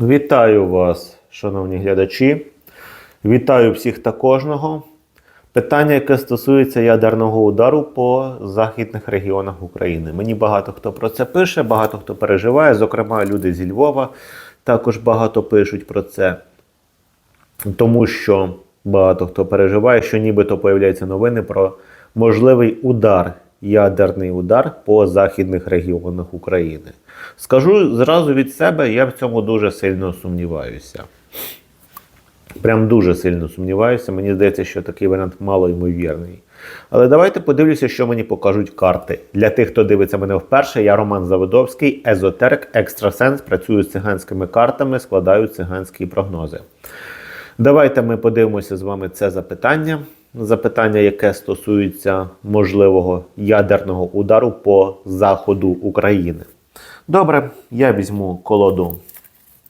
Вітаю вас, шановні глядачі. Вітаю всіх та кожного. Питання, яке стосується ядерного удару по західних регіонах України. Мені багато хто про це пише, багато хто переживає, зокрема, люди зі Львова також багато пишуть про це. Тому що багато хто переживає, що нібито появляються новини про можливий удар, ядерний удар по західних регіонах України. Скажу зразу від себе, я в цьому дуже сильно сумніваюся. Прям дуже сильно сумніваюся. Мені здається, що такий варіант мало ймовірний. Але давайте подивлюся, що мені покажуть карти. Для тих, хто дивиться мене вперше, я Роман Заводовський, езотерик, екстрасенс, працюю з циганськими картами, складаю циганські прогнози. Давайте ми подивимося з вами це запитання. Запитання, яке стосується можливого ядерного удару по заходу України. Добре, я візьму колоду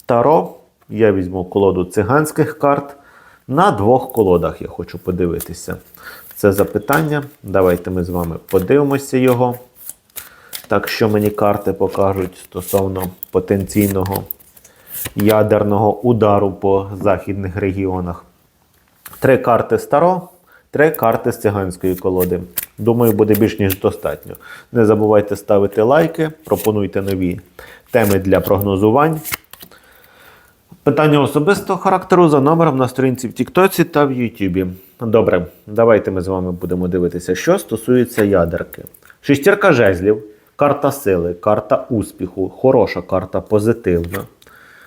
Таро, я візьму колоду циганських карт. На двох колодах я хочу подивитися. Це запитання. Давайте ми з вами подивимося його. Так, що мені карти покажуть стосовно потенційного ядерного удару по західних регіонах. Три карти старо, три карти з циганської колоди. Думаю, буде більш ніж достатньо. Не забувайте ставити лайки, пропонуйте нові теми для прогнозувань. Питання особистого характеру за номером на сторінці в Тіктоці та в Ютубі. Добре, давайте ми з вами будемо дивитися, що стосується ядерки. Шестірка жезлів, карта сили, карта успіху, хороша карта, позитивна.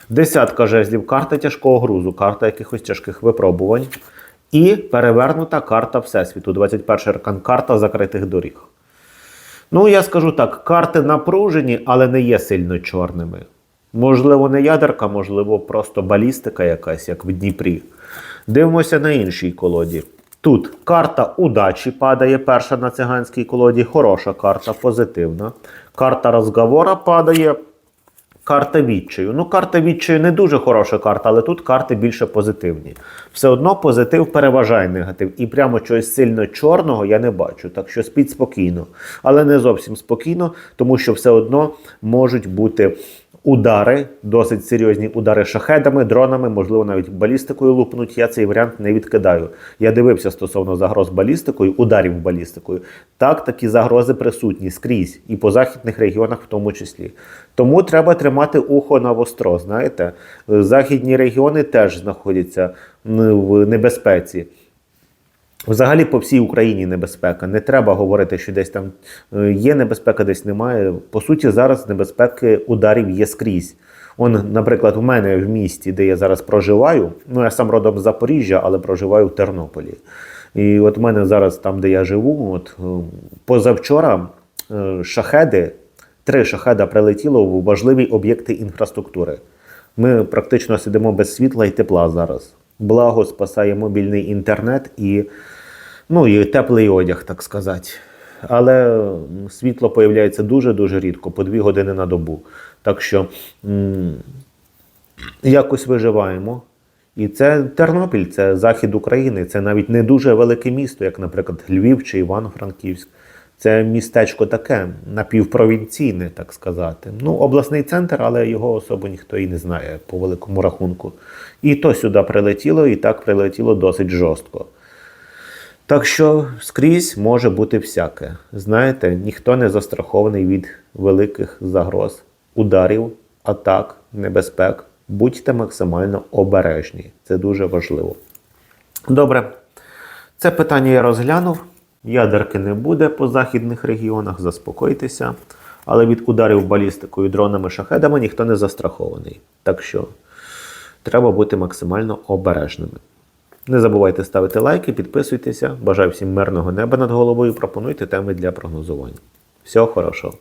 Десятка жезлів, карта тяжкого грузу, карта якихось тяжких випробувань. І перевернута карта Всесвіту, 21 аркан, карта закритих доріг. Ну, я скажу так: карти напружені, але не є сильно чорними. Можливо, не ядерка, можливо, просто балістика якась, як в Дніпрі. Дивимося на іншій колоді. Тут карта удачі падає перша на циганській колоді, хороша карта, позитивна. Карта розговора падає. Карта відчаю. Ну, карта відчаю не дуже хороша карта, але тут карти більше позитивні. Все одно позитив переважає негатив. І прямо чогось сильно чорного я не бачу. Так що спіть спокійно. Але не зовсім спокійно, тому що все одно можуть бути удари, досить серйозні удари шахедами, дронами, можливо, навіть балістикою лупнуть. Я цей варіант не відкидаю. Я дивився стосовно загроз балістикою, ударів балістикою. Так, такі загрози присутні скрізь і по західних регіонах в тому числі. Тому треба тримати ухо на востро. Знаєте, західні регіони теж знаходяться в небезпеці. Взагалі по всій Україні небезпека. Не треба говорити, що десь там е, є небезпека, десь немає. По суті, зараз небезпеки ударів є скрізь. Он, наприклад, у мене в місті, де я зараз проживаю, ну я сам родом з Запоріжжя, але проживаю в Тернополі. І от у мене зараз там, де я живу, от е, позавчора е, шахеди, три шахеда прилетіло в важливі об'єкти інфраструктури. Ми практично сидимо без світла і тепла зараз. Благо спасає мобільний інтернет і, ну, і теплий одяг, так сказати. Але світло появляється дуже-дуже рідко, по дві години на добу. Так що м, якось виживаємо. І це Тернопіль, це захід України, це навіть не дуже велике місто, як, наприклад, Львів чи Івано-Франківськ. Це містечко таке, напівпровінційне, так сказати. Ну, обласний центр, але його особо ніхто і не знає по великому рахунку. І то сюди прилетіло, і так прилетіло досить жорстко. Так що скрізь може бути всяке. Знаєте, ніхто не застрахований від великих загроз, ударів, атак, небезпек. Будьте максимально обережні. Це дуже важливо. Добре, це питання я розглянув. Ядерки не буде по західних регіонах, заспокойтеся. Але від ударів балістикою, дронами, шахедами ніхто не застрахований. Так що треба бути максимально обережними. Не забувайте ставити лайки, підписуйтеся. Бажаю всім мирного неба над головою. Пропонуйте теми для прогнозування. Всього хорошого!